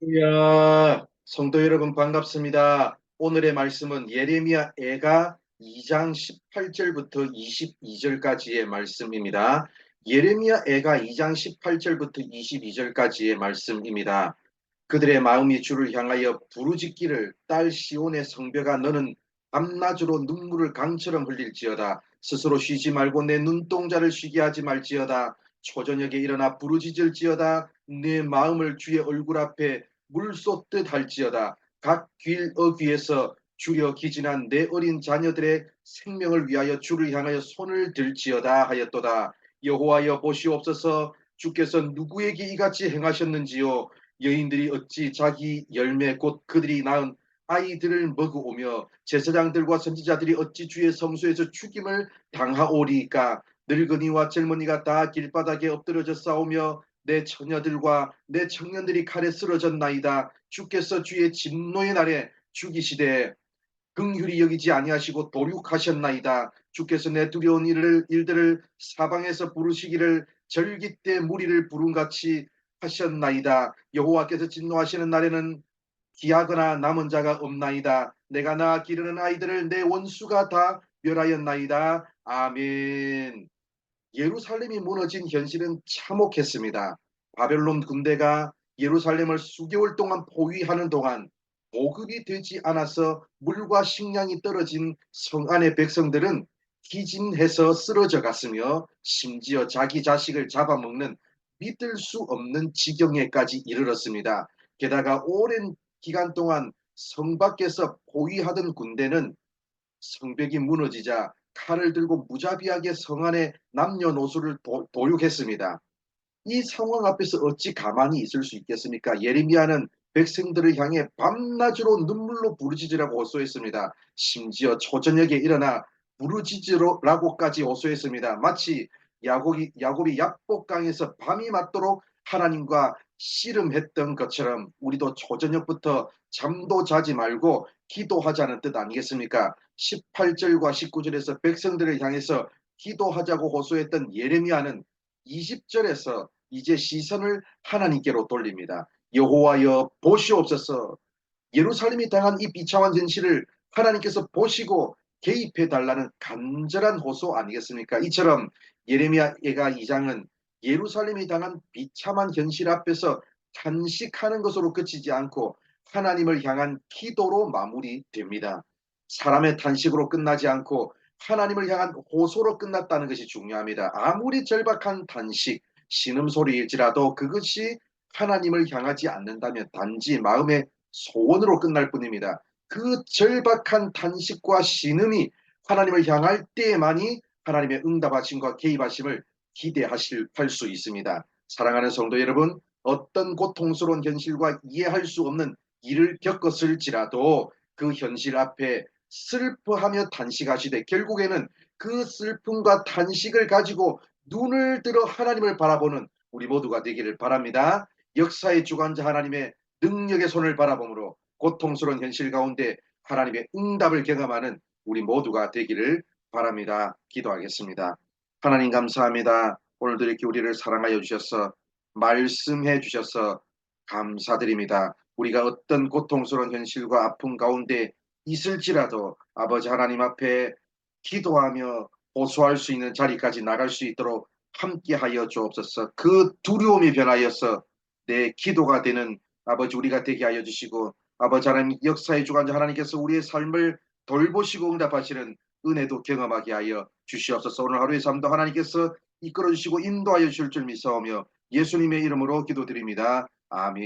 할렐루야. 성도 여러분 반갑습니다. 오늘의 말씀은 예레미야 애가 2장 18절부터 22절까지의 말씀입니다. 예레미야 애가 2장 18절부터 22절까지의 말씀입니다. 그들의 마음이 주를 향하여 부르짖기를 딸 시온의 성벽아 너는 밤낮으로 눈물을 강처럼 흘릴지어다 스스로 쉬지 말고 내 눈동자를 쉬게 하지 말지어다 초저녁에 일어나 부르짖을지어다. 내 마음을 주의 얼굴 앞에 물 쏟듯 할지어다. 각 길 어귀에서 주려 기진한 내 어린 자녀들의 생명을 위하여 주를 향하여 손을 들지어다 하였도다. 여호와여 보시옵소서. 주께서 누구에게 이같이 행하셨는지요? 여인들이 어찌 자기 열매 곧 그들이 낳은 아이들을 먹어오며 제사장들과 선지자들이 어찌 주의 성소에서 죽임을 당하오리까 늙은이와 젊은이가 다 길바닥에 엎드러져 싸우며 내 처녀들과 내 청년들이 칼에 쓰러졌나이다. 주께서 주의 진노의 날에 죽이시되 긍휼히 여기지 아니하시고 도륙하셨나이다. 주께서 내 두려운 일을, 일들을 사방에서 부르시기를 절기 때 무리를 부름같이 하셨나이다. 여호와께서 진노하시는 날에는 기하거나 남은 자가 없나이다. 내가 낳아 기르는 아이들을 내 원수가 다 멸하였나이다. 아멘. 예루살렘이 무너진 현실은 참혹했습니다. 바벨론 군대가 예루살렘을 수개월 동안 포위하는 동안 보급이 되지 않아서 물과 식량이 떨어진 성 안의 백성들은 기진해서 쓰러져 갔으며 심지어 자기 자식을 잡아먹는 믿을 수 없는 지경에까지 이르렀습니다. 게다가 오랜 기간 동안 성 밖에서 포위하던 군대는 성벽이 무너지자 칼을 들고 무자비하게 성 안에 남녀노소를 도, 도륙했습니다. 이 상황 앞에서 어찌 가만히 있을 수 있겠습니까? 예레미야는 백성들을 향해 밤낮으로 눈물로 부르짖으라고 호소했습니다. 심지어 초저녁에 일어나 부르짖으라고까지 호소했습니다. 마치 야곱이, 야곱이 약복강에서 밤이 맞도록 하나님과 씨름했던 것처럼 우리도 초저녁부터 잠도 자지 말고 기도하자는 뜻 아니겠습니까? 18절과 19절에서 백성들을 향해서 기도하자고 호소했던 예레미야는 20절에서 이제 시선을 하나님께로 돌립니다. 여호와여 보시옵소서 예루살렘이 당한 이 비참한 현실을 하나님께서 보시고 개입해 달라는 간절한 호소 아니겠습니까? 이처럼 예레미야가 2장은 예루살렘이 당한 비참한 현실 앞에서 탄식하는 것으로 그치지 않고 하나님을 향한 기도로 마무리됩니다. 사람의 탄식으로 끝나지 않고 하나님을 향한 호소로 끝났다는 것이 중요합니다. 아무리 절박한 탄식, 신음소리일지라도 그것이 하나님을 향하지 않는다면 단지 마음의 소원으로 끝날 뿐입니다. 그 절박한 탄식과 신음이 하나님을 향할 때만이 하나님의 응답하심과 개입하심을 기대하실 수 있습니다. 사랑하는 성도 여러분, 어떤 고통스러운 현실과 이해할 수 없는 일을 겪었을지라도 그 현실 앞에 슬퍼하며 탄식하시되 결국에는 그 슬픔과 탄식을 가지고 눈을 들어 하나님을 바라보는 우리 모두가 되기를 바랍니다. 역사의 주관자 하나님의 능력의 손을 바라보므로 고통스러운 현실 가운데 하나님의 응답을 경험하는 우리 모두가 되기를 바랍니다. 기도하겠습니다. 하나님 감사합니다. 오늘도 이렇게 우리를 사랑하여 주셔서 말씀해 주셔서 감사드립니다. 우리가 어떤 고통스러운 현실과 아픔 가운데 있을지라도 아버지 하나님 앞에 기도하며 호소할 수 있는 자리까지 나갈 수 있도록 함께하여 주옵소서. 그 두려움이 변하여서 내 기도가 되는 아버지 우리가 되게 하여 주시고 아버지 하나님 역사의 주관자 하나님께서 우리의 삶을 돌보시고 응답하시는 은혜도 경험하게 하여 주시옵소서. 오늘 하루의 삶도 하나님께서 이끌어 주시고 인도하여 주실 줄 믿사오며 예수님의 이름으로 기도드립니다. 아멘.